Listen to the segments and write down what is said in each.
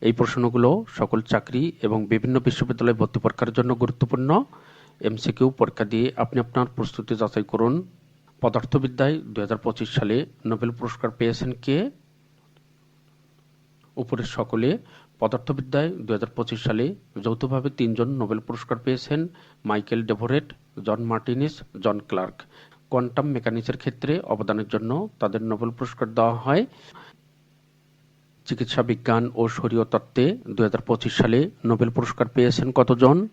এই প্রশ্নগুলো সকল চাকরি এবং বিভিন্ন বিশ্ববিদ্যালয়ে ভর্তি পরীক্ষার জন্য গুরুত্বপূর্ণ। এমসিকিউ পরীক্ষা দিয়ে আপনি আপনার প্রস্তুতি যাচাই করুন। পদার্থবিদ্যায় দু হাজার পঁচিশ সালে নোবেল পুরস্কার পেয়েছেন কে? উপরের সকলে, পদার্থবিদ্যায় দু হাজার পঁচিশ সালে যৌথভাবে তিনজন নোবেল পুরস্কার পেয়েছেন, Michael Devoret, John Martinis, John Clarke. Quantum মেকানিক্সের ক্ষেত্রে অবদানের জন্য তাদের নোবেল পুরস্কার দেওয়া হয়। চিকিৎসা বিজ্ঞান ও শরীয় তত্ত্বে দু হাজার পঁচিশ সালে নোবেল পুরস্কার পেয়েছেন কতজন?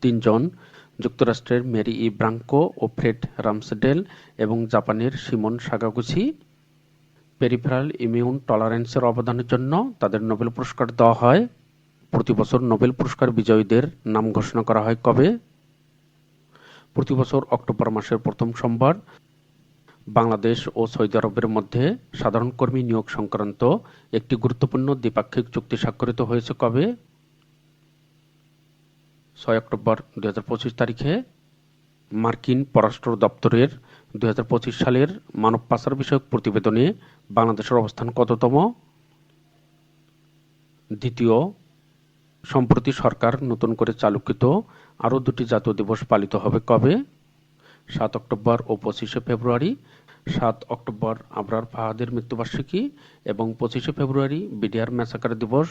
তিনজন, যুক্তরাষ্ট্রের মেরি ই ব্রাঙ্কো ও ফ্রেড রামসডেল এবং জাপানের সিমন সাগাগুচি। পেরিফেরাল ইমিউন টলারেন্সের অবদানের জন্য তাদের নোবেল পুরস্কার দেওয়া হয়। প্রতি বছর নোবেল পুরস্কার বিজয়ীদের নাম ঘোষণা করা হয় কবে? প্রতি বছর অক্টোবর মাসের প্রথম সোমবার বাংলাদেশ ও সৌদি আরবের মধ্যে সাধারণ কর্মী নিয়োগ সংক্রান্ত একটি গুরুত্বপূর্ণ দ্বিপাক্ষিক চুক্তি স্বাক্ষরিত হয়েছে কবে? ছয় অক্টোবর দু হাজার পঁচিশ তারিখে মার্কিন পররাষ্ট্র দপ্তরের দু হাজার পঁচিশ সালের মানব পাচার বিষয়ক প্রতিবেদনে বাংলাদেশের অবস্থান কততম? দ্বিতীয়, সম্প্রতি সরকার নতুন করে চালুকৃত আরও দুটি জাতীয় দিবস পালিত হবে কবে? সাত অক্টোবর ও পঁচিশে ফেব্রুয়ারি, সাত অক্টোবর আবরার ফাহাদের মৃত্যুবার্ষিকী এবং পঁচিশে ফেব্রুয়ারি বিডিআর ম্যাসাকার দিবস।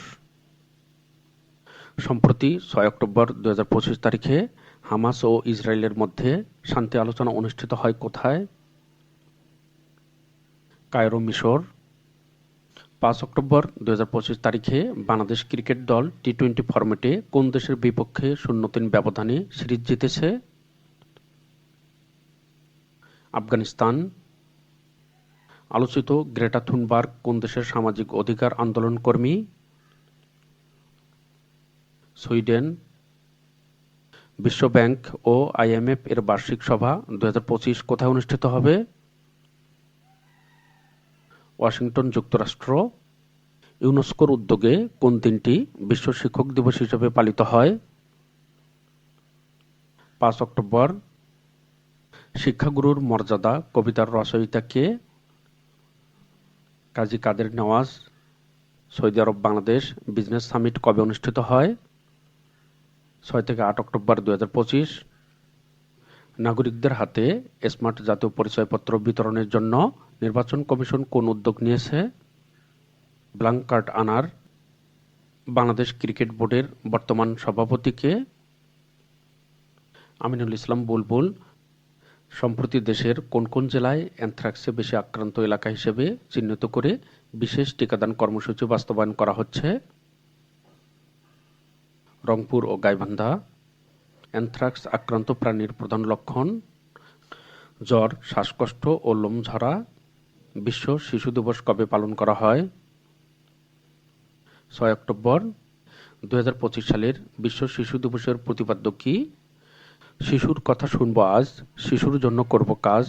সম্প্রতি ছয় অক্টোবর দু হাজার পঁচিশ তারিখে হামাস ও ইসরায়েলের মধ্যে শান্তি আলোচনা অনুষ্ঠিত হয় কোথায়? কায়রো মিশর। পাঁচ অক্টোবর দুই হাজার পঁচিশ তারিখে বাংলাদেশ ক্রিকেট দল টি টোয়েন্টি ফরম্যাটে কোন দেশের বিপক্ষে শূন্য তিন ব্যবধানে সিরিজ জিতেছে? আফগানিস্তান। আলোচিত গ্রেটা থুনবার্গ কোন দেশের সামাজিক অধিকার আন্দোলন কর্মী। সুইডেন। বিশ্ব ব্যাংক ও আইএমএফ এর বার্ষিক সভা দু হাজার পঁচিশ কোথায় অনুষ্ঠিত হবে? ওয়াশিংটন যুক্তরাষ্ট্র। ইউনেস্কোর উদ্যোগে কোন দিনটি বিশ্ব শিক্ষক দিবস হিসেবে পালিত হয়? পাঁচ অক্টোবর। শিক্ষাগুরুর মর্যাদা, কবিতার রচয়িতা কে? Kazi Kader Nawaz, Saudi Arab Bangladesh business summit কবে অনুষ্ঠিত হয়? ছয় থেকে আট অক্টোবর দু হাজার পঁচিশ। নাগরিকদের হাতে স্মার্ট জাতীয় পরিচয়পত্র বিতরণের জন্য নির্বাচন কমিশন কোন উদ্যোগ নিয়েছে? ব্ল্যাঙ্ক কার্ড আনার, বাংলাদেশ ক্রিকেট বোর্ডের বর্তমান সভাপতিকে আমিনুল ইসলাম বুলবুল সম্প্রতি দেশের কোন কোন জেলায় অ্যানথ্রাক্সে বেশি আক্রান্ত এলাকা হিসেবে চিহ্নিত করে বিশেষ টিকাদান কর্মসূচি বাস্তবায়ন করা হচ্ছে? রংপুর ও গাইবান্ধা। অ্যানথ্রাক্স আক্রান্ত প্রাণীর প্রধান লক্ষণ, জ্বর, শ্বাসকষ্ট ও লোম ঝরা বিশ্ব শিশু দিবস কবে পালন করা হয়? ছয় অক্টোবর। দু হাজার পঁচিশ সালের বিশ্ব শিশু দিবসের প্রতিপাদ্য কি? শিশুর কথা শুনব আজ, শিশুর জন্য করব কাজ।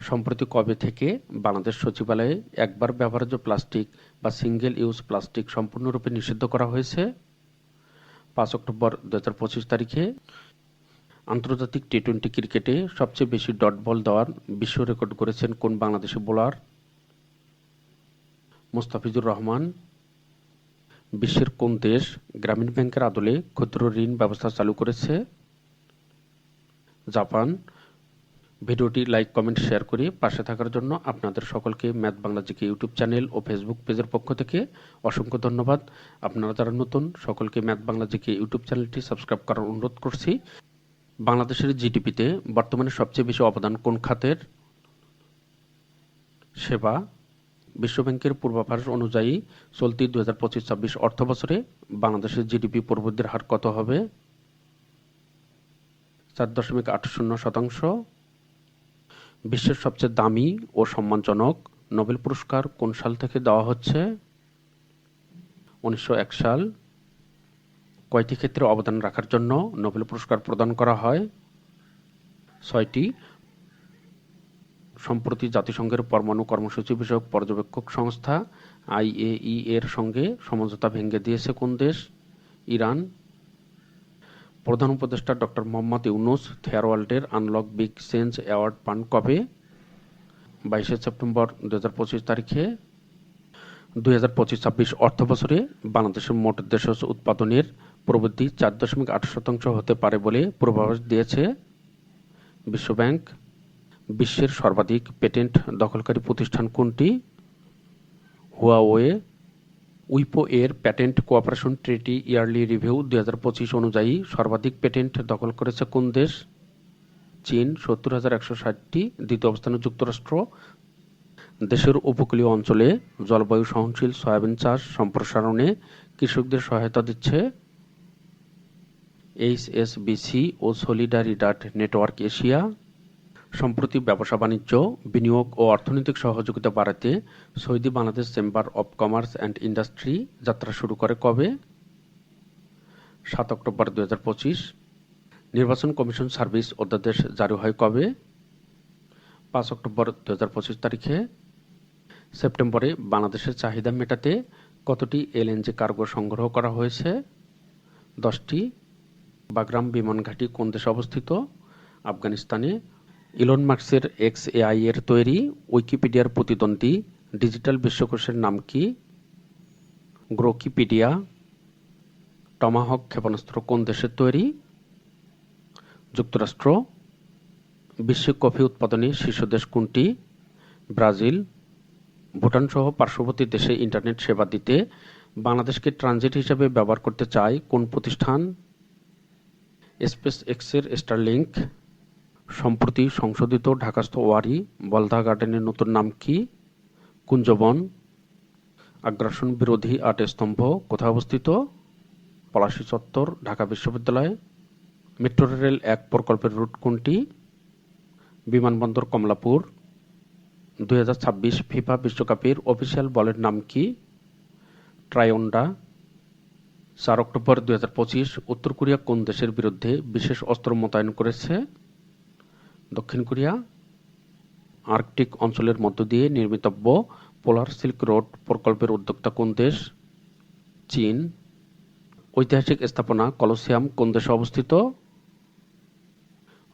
সম্প্রতি কবে থেকে বাংলাদেশ সচিবালয়ে একবার ব্যবহার্য প্লাস্টিক বা সিঙ্গেল ইউজ প্লাস্টিক সম্পূর্ণরূপে নিষিদ্ধ করা হয়েছে? পাঁচ অক্টোবর দু হাজার পঁচিশ তারিখে আন্তর্জাতিক টি টোয়েন্টি ক্রিকেটে সবচেয়ে বেশি ডট বল দেওয়ার বিশ্ব রেকর্ড করেছেন কোন বাংলাদেশি বোলার? মুস্তাফিজুর রহমান। বিশ্বের কোন দেশ গ্রামীণ ব্যাংকের আদলে ক্ষুদ্র ঋণ ব্যবস্থা চালু করেছে? জাপান। ভিডিওটি লাইক, কমেন্ট, শেয়ার করে পাশে থাকার জন্য আপনাদের সকলকে math Bangla GK YouTube channel ও ফেসবুক পেজের পক্ষ থেকে অসংখ্য ধন্যবাদ। আপনারা যারা নতুন, সকলকে ম্যাথ বাংলা জিকে ইউটিউব চ্যানেলটি সাবস্ক্রাইব করার অনুরোধ করছি। বাংলাদেশের জিডিপিতে বর্তমানে সবচেয়ে বেশি অবদান কোন খাতের? সেবা। বিশ্বব্যাংকের পূর্বাভাস অনুযায়ী চলতি দু হাজার পঁচিশ ছাব্বিশ অর্থ বছরে বাংলাদেশের জিডিপি প্রবৃদ্ধির হার কত হবে? চার দশমিক আট শূন্য শতাংশ। বিশ্বের সবচেয়ে দামি ও সম্মানজনক নোবেল পুরস্কার কোন সাল থেকে দেওয়া হচ্ছে? উনিশশো এক সাল। কয়টি ক্ষেত্রে অবদান রাখার জন্য নোবেল পুরস্কার প্রদান করা হয়? ছয়টি। সম্প্রতি জাতিসংঘের পরমাণু কর্মসূচি বিষয়ক পর্যবেক্ষক সংস্থা আইএই এর সঙ্গে সমঝোতা ভেঙে দিয়েছে কোন দেশ? ইরান প্রধান উপদেষ্টা ডক্টর মোহাম্মদ ইউনুস থেয়ারওয়ার্ল্ডের আনলক বিগ চেঞ্জ অ্যাওয়ার্ড পান কবে? বাইশে সেপ্টেম্বর দু হাজার পঁচিশ তারিখে। দুই হাজার পঁচিশ ছাব্বিশ অর্থবছরে বাংলাদেশের মোট দেশজ উৎপাদনের প্রবৃদ্ধি চার দশমিক আট শতাংশ হতে পারে বলে পূর্বাভাস দিয়েছে বিশ্বব্যাংক। বিশ্বের সর্বাধিক পেটেন্ট দখলকারী প্রতিষ্ঠান কোনটি? হুয়াওয়ে উইপো এর patent cooperation treaty yearly review দুই হাজার পঁচিশ অনুযায়ী সর্বাধিক পেটেন্ট দখল করেছে কোন দেশ? চীন, সত্তর হাজার একশো ষাটটি। দ্বিতীয় অবস্থানে যুক্তরাষ্ট্র। দেশের উপকূলীয় অঞ্চলে জলবায়ু সহনশীল সয়াবিন চাষ সম্প্রসারণে কৃষকদের সহায়তা দিচ্ছে এইচ এস এইচএসবিসি ও সলিডারিডাট নেটওয়ার্ক এশিয়া। সম্প্রতি ব্যবসা বাণিজ্য, বিনিয়োগ ও অর্থনৈতিক সহযোগিতা বাড়াতে Saudi Bangladesh chamber of commerce and industry যাত্রা শুরু করে কবে? সাত অক্টোবর দু হাজার পঁচিশ। নির্বাচন কমিশন সার্ভিস অধ্যাদেশ জারি হয় কবে? পাঁচ অক্টোবর দু হাজার পঁচিশ তারিখে। সেপ্টেম্বরে বাংলাদেশের চাহিদা মেটাতে কতটি এলএনজি কার্গো সংগ্রহ করা হয়েছে? দশটি। বাগরাম বিমানঘাটি কোন দেশে অবস্থিত? আফগানিস্তানে ইলন মার্কসের এক্স এআই এর তৈরি উইকিপিডিয়ার প্রতিদ্বন্দ্বী ডিজিটাল বিশ্বকোষের নাম কি? গ্রোকিপিডিয়া। টমাহক ক্ষেপণাস্ত্র কোন দেশের তৈরি? যুক্তরাষ্ট্র। বিশ্বে কফি উৎপাদনে শীর্ষ দেশ কোনটি? ব্রাজিল। ভুটান সহ পার্শ্ববর্তী দেশে ইন্টারনেট সেবা দিতে বাংলাদেশকে ট্রানজিট হিসেবে ব্যবহার করতে চায় কোন প্রতিষ্ঠান? স্পেস এক্সের স্টার স্টারলিংক। সম্প্রতি সংশোধিত ঢাকাস্থ ওয়ারি বলধা গার্ডেনের নতুন নাম কি? কুঞ্জবন, আগ্রাসন বিরোধী আট স্তম্ভ, কোথায় অবস্থিত? পলাশী চত্বর, ঢাকা বিশ্ববিদ্যালয়। মেট্রো রেল এক প্রকল্পের রুট কোনটি? বিমানবন্দর কমলাপুর। দু হাজার ছাব্বিশ ফিফা বিশ্বকাপের অফিসিয়াল বলের নাম কি? ট্রায়ন্ডা চার অক্টোবর দু হাজার পঁচিশ, উত্তর কোরিয়া কোন দেশের বিরুদ্ধে বিশেষ অস্ত্র মোতায়েন করেছে? দক্ষিণ কোরিয়া, আর্কটিক অঞ্চলের মধ্য দিয়ে নির্মিতব্য পোলার সিল্ক রোড প্রকল্পের উদ্যোক্তা কোন দেশ? চীন। ঐতিহাসিক স্থাপনা কলোসিয়াম কোন দেশে অবস্থিত?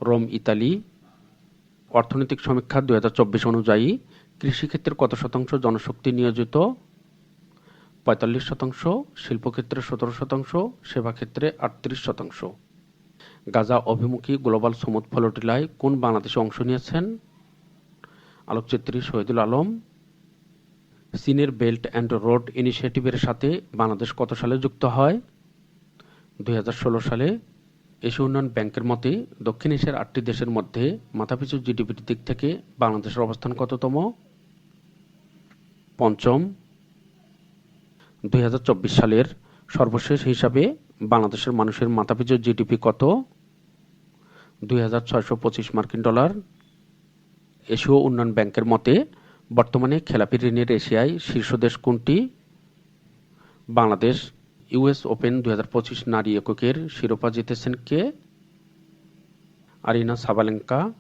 Rome, Italy. অর্থনৈতিক সমীক্ষা দু হাজার চব্বিশ অনুযায়ী কৃষিক্ষেত্রে কত শতাংশ জনশক্তি নিয়োজিত? পঁয়তাল্লিশ শতাংশ, শিল্পক্ষেত্রে সতেরো শতাংশ, সেবাক্ষেত্রে আটত্রিশ শতাংশ। গাজা অভিমুখী গ্লোবাল সমুদ ফলটিলায় কোন বাংলাদেশে অংশ নিয়েছেন? আলোকচিত্রী শহীদুল আলম। চীনের বেল্ট অ্যান্ড রোড ইনিশিয়েটিভের সাথে বাংলাদেশ কত সালে যুক্ত হয়? দুই হাজার ষোলো সালে এশিয়া উন্নয়ন ব্যাংকের মতে দক্ষিণ এশিয়ার আটটি দেশের মধ্যে মাথাপিছু জিডিপির দিক থেকে বাংলাদেশের অবস্থান কততম? পঞ্চম। দুই হাজার চব্বিশ সালের সর্বশেষ হিসাবে বাংলাদেশের মানুষের মাথাপিছু জিডিপি কত? দুই হাজার ছয়শো পঁচিশ মার্কিন ডলার এশীয় উন্নয়ন ব্যাংকের মতে, বর্তমানে খেলাপি ঋণের এশিয়ায় শীর্ষ দেশ কোনটি? বাংলাদেশ ইউএস ওপেন দু হাজার পঁচিশ নারী এককের শিরোপা জিতেছেন কে? আরিনা সাবালেঙ্কা